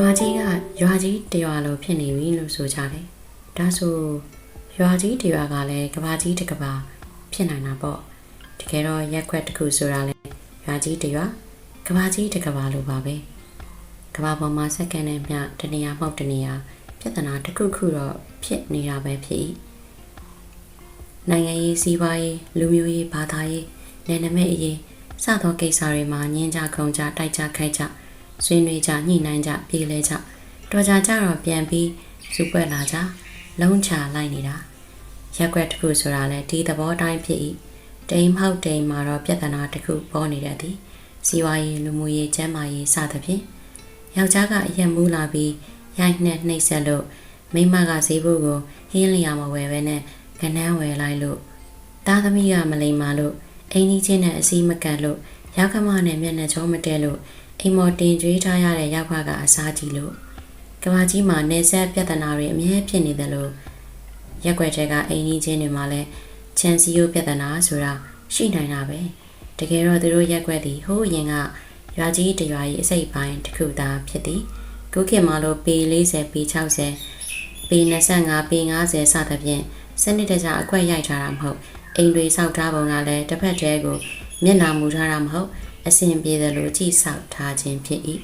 ဘာကြီးကရွာကြီးတရွာလိုဖြစ်နေပြီလို့ဆိုကြတယ်ဒါဆိုရွာကြီးတရွာကလည်းကဘာကြီးတစ်ကဘာဖြစ်နိုင်တာပေါ့တကယ်တော့ရက်ခွက်တစ်ခုဆိုတာလေရွာကြီးတရွာကဘာကြီးတစ်ကဘာလိုပါပဲကဘာပေါ်မှာစက္ကန့်နဲ့မျှတနေရာမှောက်တနေရာပြဿနာတစ်ခုခုတော့ဖြစ်နေတာပဲဖြစ်၏နိုင်ငံရေးစီးပွားရေးလူမျိုးရေးဘာသာရေးနယ်နိမိတ်အရေးစသောကိစ္စတွေမှာညှင်းကြခုံကြတိုက်ကြခိုက်ကြ ဆွေးနွေးကြညှိနှိုင်းကြပြေးလဲကြတော်ကြကြတော့ပြန်ပြီးစုပွက်လာကြလုံးချလိုက်နေတာရက်ွက်တစ်ခုဆိုတာလဲဒီသဘောတိုင်းဖြစ်၏တိမ်မောက်တိမ်မှာတော့ပြဿနာတစ်ခုပေါ်နေတတ်သည်စီဝါရေးလူမှုရေးကျန်းမာရေးစသဖြင့်ယောက်ျားကအရက်မူးလာပြီးရိုက်နှက်နှိပ်စက်လို့မိန်းမကဈေးဘုတ်ကိုဟင်းလျာမဝယ်ပဲနဲ့ကနန်းဝယ်လိုက်လို့သားသမီးကမလိမ္မာလို့အိမ်ကြီးချင်းနဲ့အစည်းမကန်လို့ရောက်ကမနဲ့မျက်နှာချုံးမတဲလို့ အိမ်မော်တင်ကြွေးထားရတဲ့ရောက်ခကအစားကြီးလို့ကဘာကြီးမှာနေဆက်ပြဿနာတွေအများဖြစ်နေတယ်လို့ရက်ွက်တဲ့ကအိမ်ကြီးချင်းတွေမှာလည်းချန်စီယိုပြဿနာဆိုတာရှိနိုင်တာပဲတကယ်တော့သူတို့ရက်ွက်သည်ဟိုးရင်ကရွာကြီးတရွာကြီးအစိပ်ပိုင်းတစ်ခုသာဖြစ်သည်ကုခင်မှာလို့ပေ40ပေ60ပေ25ပေ50စသဖြင့်စနစ်တကျအကွက်ရိုက်ထားတာမဟုတ်အိမ်တွေစောက်ထားပုံကလည်းတစ်ဖက်တည်းကိုမျက်နှာမူထားတာမဟုတ် အစဉ်ပြေတယ်လို့ကြည့်ဆောက်ထားခြင်းဖြစ်၏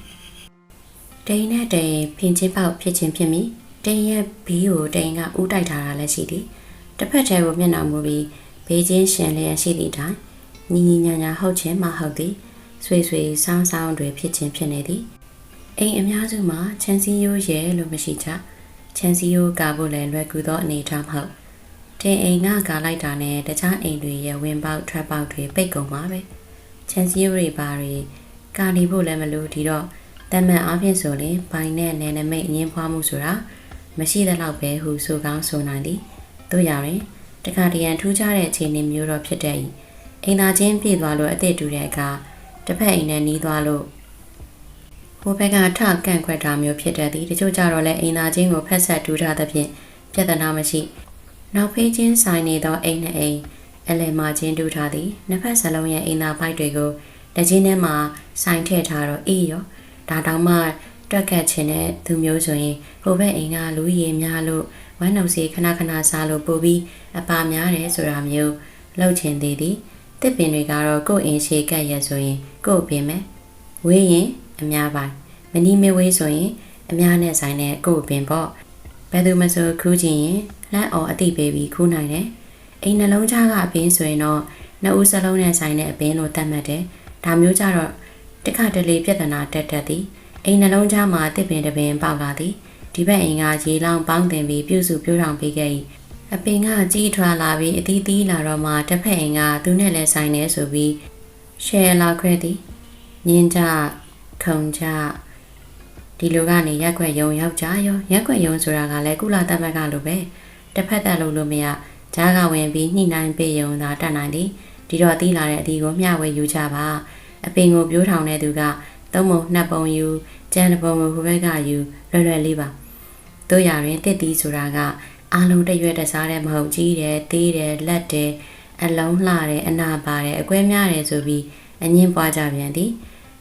တိန်နဲ့တိန်ဖင်ချင်းပေါက်ဖြစ်ခြင်းဖြစ်မိတိန်ရဲ့ဘေးကိုတိန်ကဥတိုက်ထားတာလည်းရှိသည်တစ်ဖက်တည်းကိုမျက်နှာမူပြီးဘေးချင်းရှင်လျက်ရှိသည့်တိုင်ညီညီညာညာဟုတ်ခြင်းမဟုတ်သည်ဆွေဆွေဆောင်းဆောင်းတွေဖြစ်ခြင်းဖြစ်နေသည်အိမ်အများစုမှာချန်စီယိုးရဲလို့မရှိကြချန်စီယိုးကဖို့လည်းလွယ်ကူသောအနေအထားမဟုတ်တင်အိမ်ကကာလိုက်တာနဲ့တခြားအိမ်တွေရဲ့ဝင်ပေါက်ထွက်ပေါက်တွေပိတ်ကုန်ပါပဲ ချန်စီယိုးတွေပါတွေကာနေဖို့လည်းမလိုဒီတော့တမန်အားဖြင့်ဆိုရင်ဘိုင်နဲ့နယ်နိမိတ်အငင်းဖွားမှုဆိုတာမရှိသလောက်ပဲဟုဆိုကောင်းဆိုနိုင်သည်တို့ရရင်တခါတရံထူးခြားတဲ့အခြေအနေမျိုးတော့ဖြစ်တဲ့အိမ်သာချင်းပြေးသွားလို့အသက်တူတဲ့အခါတစ်ဖက်အိမ်နဲ့နီးသွားလို့ဟိုဘက်ကထကန့်ခွက်တာမျိုးဖြစ်တတ်သည်တချို့ကြတော့လည်းအိမ်သာချင်းကိုဖက်ဆက်တူးထားသဖြင့်ပြဿနာမရှိ နောက်ဖေးချင်းဆိုင်နေသောအိမ်နဲ့အိမ် အလယ်မှာချင်းတူးထားသည်နှစ်ဖက်စလုံးရဲ့အိမ်သာပိုက်တွေကိုလက်ချင်းထဲမှာဆိုင်ထည့်ထားတော့အေးရောဒါတောင်မှတွက်ကတ်ခြင်းတဲ့သူမျိုးဆိုရင်ဟိုဘက်အိမ်ကလူရည်များလို့ဝမ်းနှုတ်စီခဏခဏစားလို့ပို့ပြီးအပါများတယ်ဆိုတာမျိုးလှုပ်ချင်သေးသည်တစ်ပင်တွေကတော့ကိုယ့်အိမ်ရှိကတ်ရဆိုရင်ကိုယ့်ပင်မယ်ဝေးရင်အများပိုင်းမနီးမဝေးဆိုရင်အများနဲ့ဆိုင်တဲ့ကိုယ့်ပင်ပေါ့ဘယ်သူမဆိုခူးချင်ရင်လန့်အောင်အတိပေးပြီးခူးနိုင်တယ် အိမ်နှလုံးသားကအပင်းဆိုရင်တော့နှစ်ဦးစလုံးနဲ့ဆိုင်တဲ့အပင်းလို့သတ်မှတ်တယ်ဒါမျိုးကြတော့တခါတလေပြဿနာတက်တက်သည်အိမ်နှလုံးသားမှာတစ်ပင်တစ်ပင်ပေါက်လာသည်ဒီဘက်အိမ်ကရေလောင်းပေါင်းတင်ပြီးပြုစုပြိုးထောင်ပေးခဲ့၏အပင်ကကြီးထွားလာပြီးအသီးသီးလာတော့မှတစ်ဖက်အိမ်ကသူနဲ့လည်းဆိုင်နေဆိုပြီးရှယ်လာခွဲသည်ညင်းကြခုံကြဒီလိုကနေရက်ွက်ယုံယောက်ျားရောရက်ွက်ယုံဆိုတာကလည်းကုလသမဂ္ဂလိုပဲတစ်ဖက်သက်လို့လို့မရ ဂျားကဝင်ပြီးညှိနှိုင်းပေးယုံသာတတ်နိုင်သည်ဒီတော့တီးလာတဲ့အသီးကိုမျှဝေယူကြပါအပင်ကိုပြိုးထောင်တဲ့သူကသုံးပုံနှစ်ပုံယူကျန်တဲ့ပုံကိုဟိုဘက်ကယူလွယ်လွယ်လေးပါတို့ရရင်တစ်တီးဆိုတာကအားလုံးတရွက်တစားတဲ့မဟုတ်ကြီးတယ်သေးတယ်လက်တယ်အလုံးလှတယ်အနာပါတယ်အကွဲများတယ်ဆိုပြီးအငင်းပွားကြပြန်သည်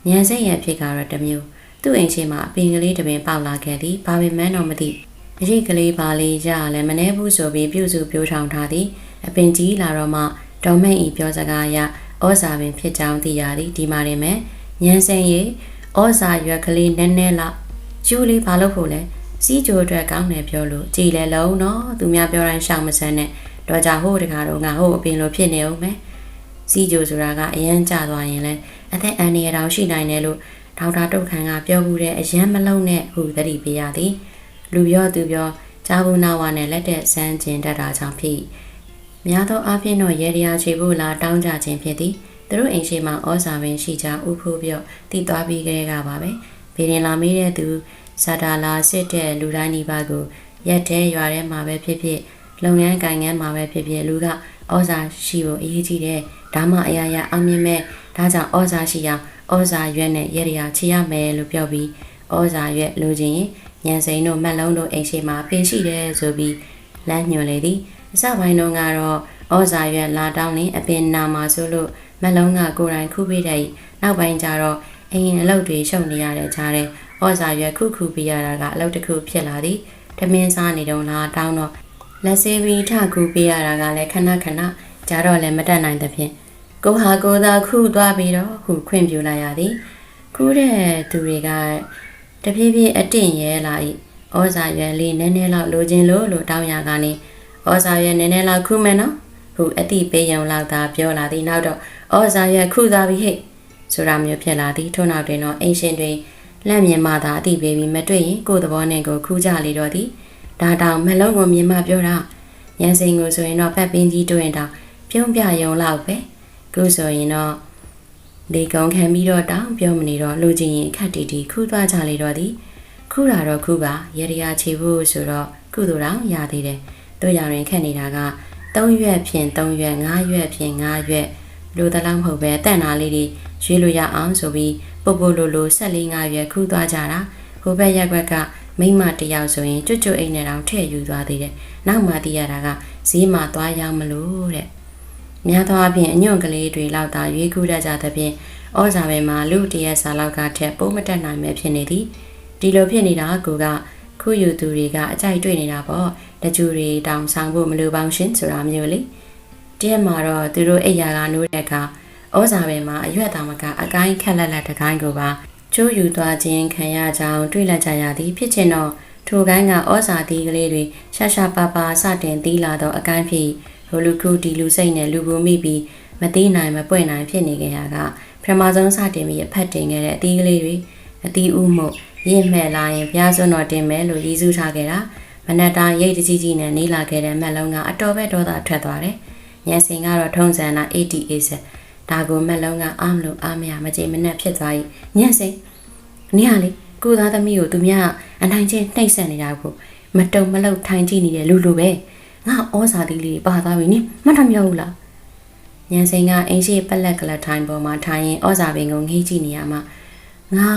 ညံစိတ်ရဖြစ်ကတော့တစ်မျိုးသူ့အိမ်ရှိမှာအပင်ကလေးတစ်ပင်ပေါက်လာခဲ့သည်ဘာပေမန်းတော့မသိ အရှိကလေးပါလေးရလည်းမနှဲဘူးဆိုပြီးပြုစုပြိုးထောင်ထားသည်အပင်ကြီးလာတော့မှဒေါ်မိတ်ဤပြောစကားအရဩဇာပင်ဖြစ်ကြောင်းသိရသည်ဒီမှာနေမယ်ညံစိတ်ရေဩဇာရွက်ကလေးနည်းနည်းလောက်ယူလေးဘာလို့ဖို့လဲစီးကြိုအတွက်ကောင်းတယ်ပြောလို့ကြည်လဲလုံးနော်သူများပြောတိုင်းရှောင်မစမ်းနဲ့တော့ကြဟိုးတခါတော့ငါဟိုးအပင်လိုဖြစ်နေအောင်မယ်စီးကြိုဆိုတာကအရန်ကြသွားရင်လဲအသက်အန္တရာယ်တောင်ရှိနိုင်တယ်လို့ဒေါက်တာတုတ်ခန်ကပြောမှုတဲ့အရန်မလုံးနဲ့ဟူသတိပေးရသည် လူပြောသူပြောကြားဘူးနာဝါနဲ့လက်တဲ့ဆန်းကျင်တတ်တာကြောင့်ဖြစ်များသောအားဖြင့်တော့ရေရရာချေဖို့လာတောင်းကြခြင်းဖြစ်သည်သူတို့အိမ်ရှိမှာဩဇာပင်ရှိကြဥဖိုးပြော့တည်သွားပြီးကြတဲ့ကပါပဲဘေရင်လာမေးတဲ့သူဇာတာလာစစ်တဲ့လူတိုင်းဒီပါကိုရက်တဲ့ရွာထဲမှာပဲဖြစ်ဖြစ်လုပ်ငန်းကိုင်ငန်းမှာပဲဖြစ်ဖြစ်လူကဩဇာရှိဖို့အရေးကြီးတယ်ဒါမှအရာရာအောင်မြင်မဲ့ဒါကြောင့်ဩဇာရှိအောင်ဩဇာရွက်နဲ့ရရချေရမယ်လို့ပြောပြီးဩဇာရွက်လိုချင်ရင် ညံစိန်တို့မက်လုံးတို့အိမ်ရှိမှာပင်ရှိတယ်ဆိုပြီးလမ်းညွှန်လေသည်အစပိုင်းတုန်းကတော့ဩဇာရွက်လာတောင်းရင်အပင်နာမှာဆိုလို့မက်လုံးကကိုယ်တိုင်ခုပေးတဲ့နောက်ပိုင်းကျတော့အရင်အလုပ်တွေရှုပ်နေရတဲ့ကြားတဲ့ဩဩဇာရွယ်ခုခုပြရတာကအလုပ်တစ်ခုဖြစ်လာသည်တမင်းစားနေတော့လားတောင်းတော့လက်စေးပြီးထခုပြရတာကလည်းခဏခဏကြာတော့လည်းမတက်နိုင်သဖြင့်ကိုဟာကိုသာခုသွားပြီးတော့ခုခွင့်ပြုလိုက်ရသည်ခုတဲ့သူတွေက တဖြည်းဖြည်းအတင့်ရဲလာ၏ဩဇာရွယ်လေးနည်းနည်းလောက်လိုချင်လို့လို့တောင်းရကနေဩဇာရွယ်နည်းနည်းလောက်ခုမယ်နော်ဟုအတိပေးရုံလောက်သာပြောလာသည်နောက်တော့ဩဇာရွယ်ခုသွားပြီဟဲ့ဆိုတာမျိုးဖြစ်လာသည်ထို့နောက်တွင်တော့အင်ရှင်တွင်လက်မြင်မှသာအတိပေးပြီးမတွေ့ရင်ကိုယ်သဘောနဲ့ကိုယ်ခူးကြလေတော့သည်ဒါတောင်မလုံးကိုမြင်မှပြောတာရန်စိန်ကိုဆိုရင်တော့ဖက်ပင်းကြီးတွင်တောင်ပြုံးပြယုံလောက်ပဲခုဆိုရင်တော့ လေကုံခံပြီးတော့တောင်ပြောမနေတော့လူချင်းရင်အခက်တီတီခူးသွားကြလေတော့သည်ခူးတာတော့ခူးပါရရချေဖို့ဆိုတော့ကုသိုလ်တောင်ရသေးတယ်တို့ရောင်ရင်ခက်နေတာက3ရွက်ဖြင့်3ရွက်5ရွက်ဖြင့်5ရွက်လူတလားမဟုတ်ပဲတန့်နာလေးတွေရွေးလို့ရအောင်ဆိုပြီးပုပ်ပုပ်လိုလိုဆက်လေးငါရွယ်ခူးသွားကြတာဟိုဘက်ရက်ွက်ကမိမတယောက်ဆိုရင်ကျွတ်ကျွတ်အိမ်နဲ့တောင်ထည့်ယူသွားသေးတယ်နောက်မှသိရတာကဈေးမှာသွားရောက်မလို့တဲ့ များသောအားဖြင့်အညွန့်ကလေးတွေလောက်သာရွေးခူးတတ်ကြသဖြင့်ဩဇာပဲမှာလူတရက်စာလောက်ကထက်ပိုးမတက်နိုင်ပဲဖြစ်နေသည်ဒီလိုဖြစ်နေတာကိုကခုယူသူတွေကအကြိုက်တွေ့နေတာပေါ့တကြူတွေတောင်ဆောင်ဖို့မလိုပေါင်းရှင်ဆိုတာမျိုးလေတရက်မှာတော့သူတို့အိယာကနိုးတဲ့အခါဩဇာပဲမှာအရွက်သားမကအကိုင်းခက်လက်လက်တကိုင်းကိုပါကျိုးယူသွားခြင်းခံရကြောင်းတွေ့လက်ကြရသည်ဖြစ်ချင်တော့ထိုကိုင်းကဩဇာသီးကလေးတွေရှာရှာပါပါစတင်သီးလာသောအကိုင်းဖြစ် ဟိုလူခုဒီလူစိတ်နဲ့လူပူမိပြီးမသိနိုင်မပွင့်နိုင်ဖြစ်နေကြရကပထမဆုံးစတင်ပြီးအဖက်တင်ခဲ့တဲ့အသီးကလေးတွေအသီးဥမှုရင့်မဲ့လာရင်ဘုရားစွန်းတော်တင်မယ်လို့ရည်စူးထားခဲ့တာမနက်တိုင်းရိတ်တကြီးကြီးနဲ့နေလာခဲ့တဲ့မက်လုံးကအတော်ပဲဒေါသထွက်သွားတယ်။ညံစင်ကတော့ထုံးစံနာ ATA ဆက်ဒါကိုမက်လုံးကအားမလို့အားမရမကြင်မနဲ့ဖြစ်သွား၏ညံ့စိနင်းဟာလေကိုသားသမီးကိုသူများအနိုင်ချင်းနှိပ်စက်နေတာကိုမတုံမလောက်ထိုင်ကြည့်နေတဲ့လူလူပဲ ငါဩဇာသီးလေးပါသွားပြီနင်းမှတ်တယ်မရဘူးလားညံစိန်ကအင်းရှိပက်လက်ကလထိုင်ပေါ်မှာထိုင်ရင်ဩဇာပင်ကိုငေးကြည့်နေရမှာငါ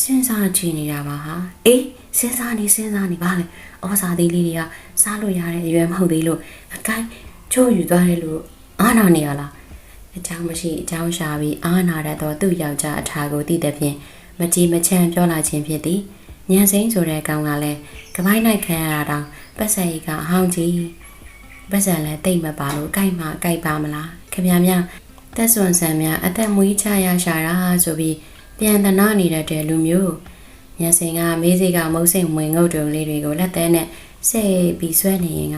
စဉ်းစားကြည့်နေတာပါဟာအေးစဉ်းစားနေစဉ်းစားနေပါလေဩဇာသီးလေးတွေကစားလို့ရတဲ့အရွယ်မဟုတ်သေးလို့အကိုင်းချိုးယူသွားတယ်လို့အားနာနေရလားအကြောင်းမရှိအကြောင်းရှာပြီးအားနာတတ်သောသူ့ယောက်ျားအထာကိုသိတဲ့ဖြင့်မကြည်မချမ်းပြောလာခြင်းဖြစ်သည် ညံစိမ့်ဆိုတဲ့ကောင်ကလည်းကပိုင်းနိုင်ခံရတာတောင်ပတ်စံကြီးကအဟောင်းကြီးပတ်စံလည်းတိတ်မပါလို့ကြိုက်မှကြိုက်ပါမလားခင်ဗျာများတက်ဆွန်ဆန်များအသက်မွေးချရရှာတာဆိုပြီးပြန်တနာနေတတ်တဲ့လူမျိုးညံစိန်ကမေးစိကမုတ်စိန်ဝင်ငုတ်တုံလေးတွေကိုလက်သေးနဲ့စိတ်ပြီးဆွဲနေရင်က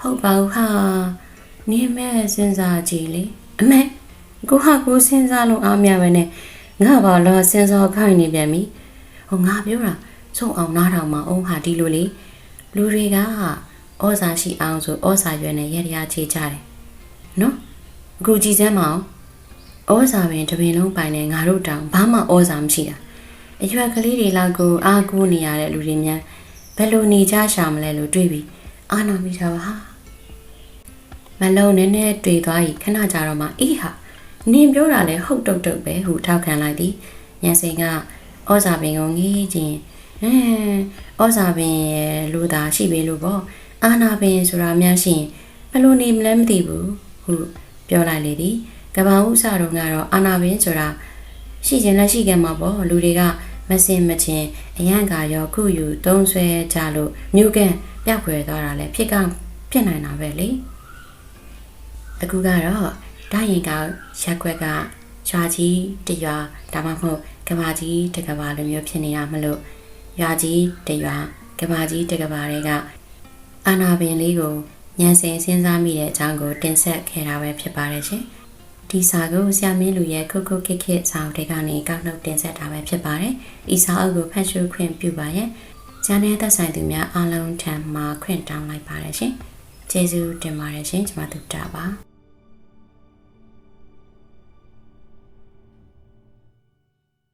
ဟုတ်ပါဘူးဟာနေမဲ့စဉ်းစားကြည့်လေအမေကိုဟာကိုစဉ်းစားလို့အားမရပဲနဲ့ငါဘာလို့စဉ်းစားခိုင်းနေပြန်ပြီဟိုငါပြောတာ စုံအောင်နားထောင်မအောင်ဟာဒီလိုလေလူတွေကဩဇာရှိအောင်ဆိုဩဇာရွယ်နဲ့ရရချေကြတယ်နော်အခုကြည်စမ်းမအောင်ဩဇာပင်တပင်လုံးပိုင်နေငါတို့တောင်ဘာမှဩဇာမရှိတာအရွက်ကလေးတွေလောက်ကိုအားကိုးနေရတဲ့လူတွေများဘယ်လိုနေကြရှာမလဲလို့တွေးပြီးအာနာမိတာပါဟာမလုံးနဲ့နဲ့တွေ့သွားပြီခဏကြာတော့မှအေးဟာနင်ပြောတာလဲဟုတ်တုတ်တုတ်ပဲဟုထောက်ခံလိုက်သည်ညစင်ကဩဇာပင်ကိုငေးခြင်း ဟမ်ဩဇာပင်ရဲ့လူသာရှိပြီလို့ပေါ့အာနာပင်ဆိုတာများရှိရင်ဘယ်လိုနေမလဲမသိဘူးဟုပြောလိုက်လေသည်ကဘာဥစတော့ကတော့အာနာပင်ဆိုတာရှိခြင်းလက်ရှိကမှာပေါ့လူတွေကမစင်မချင်းအရန်ကရောခုယူသုံးဆွဲကြလို့မြို့ကန်ပြောက်ခွဲသွားတာလည်းဖြစ်ကောင်းဖြစ်နိုင်တာပဲလေအခုကတော့ဒါရင်ကရက်ွက်ကရွာကြီးတရွာဒါမှမဟုတ်ကဘာကြီးတကဘာလိုမျိုးဖြစ်နေတာမလို့ ရွာကြီးတရွာကဘာကြီးတကဘာတွေကအာနာပင်လေးကိုညံစင်စဉ်းစားမိတဲ့အကြောင်းကိုတင်ဆက်ခဲ့တာပဲဖြစ်ပါတယ်ရှင်ဒီစာကိုဆရာမင်းလူရဲ့ခုခုခစ်ခစ်စာအုပ်တွေကနေကောက်နှုတ်တင်ဆက်တာပဲဖြစ်ပါတယ်။ဤစာအုပ်ကိုဖတ်ရှုခွင့်ပြုပါရဲ့။ကျန်တဲ့သက်ဆိုင်သူများအားလုံးထံမှာခွင့်တောင်းလိုက်ပါတယ်ရှင်။ကျေးဇူးတင်ပါတယ်ရှင်ကျွန်မတို့တာပါ။